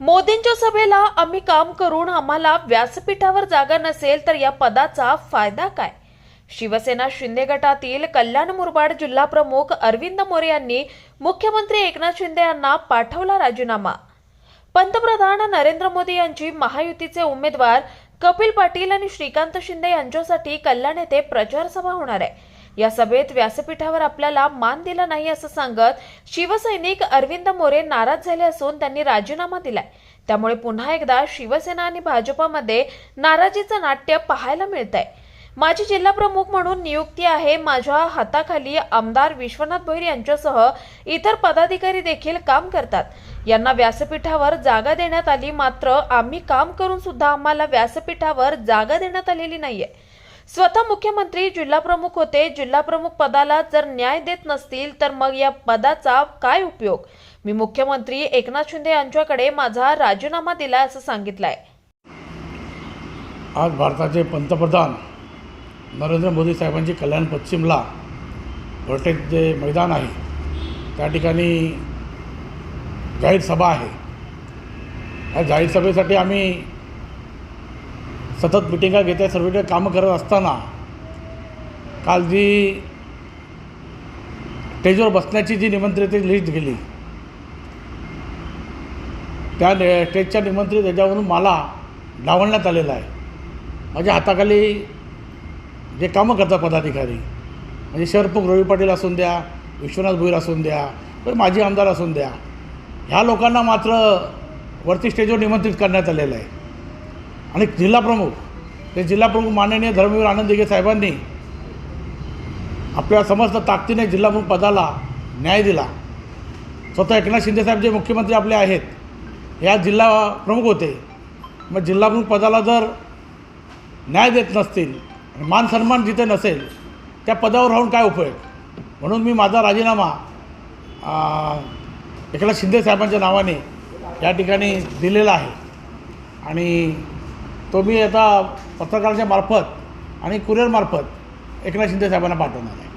मोदींच्या सभेला आम्ही काम करून आम्हाला व्यासपीठावर जागा नसेल तर या पदाचा फायदा काय? शिवसेना शिंदे गटातील कल्याण मुरबाड जिल्हा प्रमुख अरविंद मोरे यांनी मुख्यमंत्री एकनाथ शिंदे यांना पाठवला राजीनामा. पंतप्रधान नरेंद्र मोदी यांची महायुतीचे उमेदवार कपिल पाटील आणि श्रीकांत शिंदे यांच्यासाठी कल्याण येथे प्रचारसभा होणार आहे. या सभेत व्यासपीठावर आपल्याला मान दिला नाही असं सांगत शिवसैनिक अरविंद मोरे नाराज झाले असून त्यांनी राजीनामा दिलाय. त्यामुळे पुन्हा एकदा शिवसेना आणि भाजपामध्ये नाराजीचं नाट्य पाहायला मिळत आहे माझी जिल्हा प्रमुख म्हणून नियुक्ती आहे माझ्या हाताखाली आमदार विश्वनाथ भोईर यांच्यासह इतर पदाधिकारी देखील काम करतात. यांना व्यासपीठावर जागा देण्यात आली मात्र आम्ही काम करून सुद्धा आम्हाला व्यासपीठावर जागा देण्यात आलेली नाहीये. स्वतः मुख्यमंत्री जिल्हा प्रमुख होते. जिल्हा प्रमुख पदाला जर न्याय देत नसतील तर मग या पदाचा काय उपयोग? मी मुख्यमंत्री एकनाथ शिंदे यांच्याकडे माझा राजीनामा दिला असं सांगितलंय. आज भारताचे पंतप्रधान नरेंद्र मोदी साहेबांची कल्याण पश्चिमला भरटेक जे मैदान आहे त्या ठिकाणी जाहीर सभा आहे. या जाहीर सभेसाठी आम्ही सतत मिटिंगा घेते सर्व कामं करत असताना. काल जी स्टेजवर बसण्याची जी निमंत्रित लिस्ट गेली त्या स्टेजच्या निमंत्रित याच्यावरून मला डावलण्यात आलेलं आहे. माझ्या हाताखाली जे कामं करतात पदाधिकारी म्हणजे शरपूक रवी पाटील असून द्या विश्वनाथ भुईर असून द्या तर माजी आमदार असून द्या ह्या लोकांना मात्र वरती स्टेजवर निमंत्रित करण्यात आलेलं आहे. आणि जिल्हाप्रमुख ते जिल्हाप्रमुख माननीय धर्मवीर आनंद दिघे साहेबांनी आपल्या समस्त ताकदीने जिल्हाप्रमुख पदाला न्याय दिला. स्वतः एकनाथ शिंदेसाहेब जे मुख्यमंत्री आपले आहेत या जिल्हा प्रमुख होते. मग जिल्हाप्रमुख पदाला जर न्याय देत नसतील आणि मान सन्मान जिथे नसेल त्या पदावर राहून काय उपयोग? म्हणून मी माझा राजीनामा एकनाथ शिंदे साहेबांच्या नावाने या ठिकाणी दिलेला आहे. आणि तो मी आता पत्रकाराच्या मार्फत आणि कुरिअरमार्फत एकनाथ शिंदे साहेबांना पाठवणार आहे.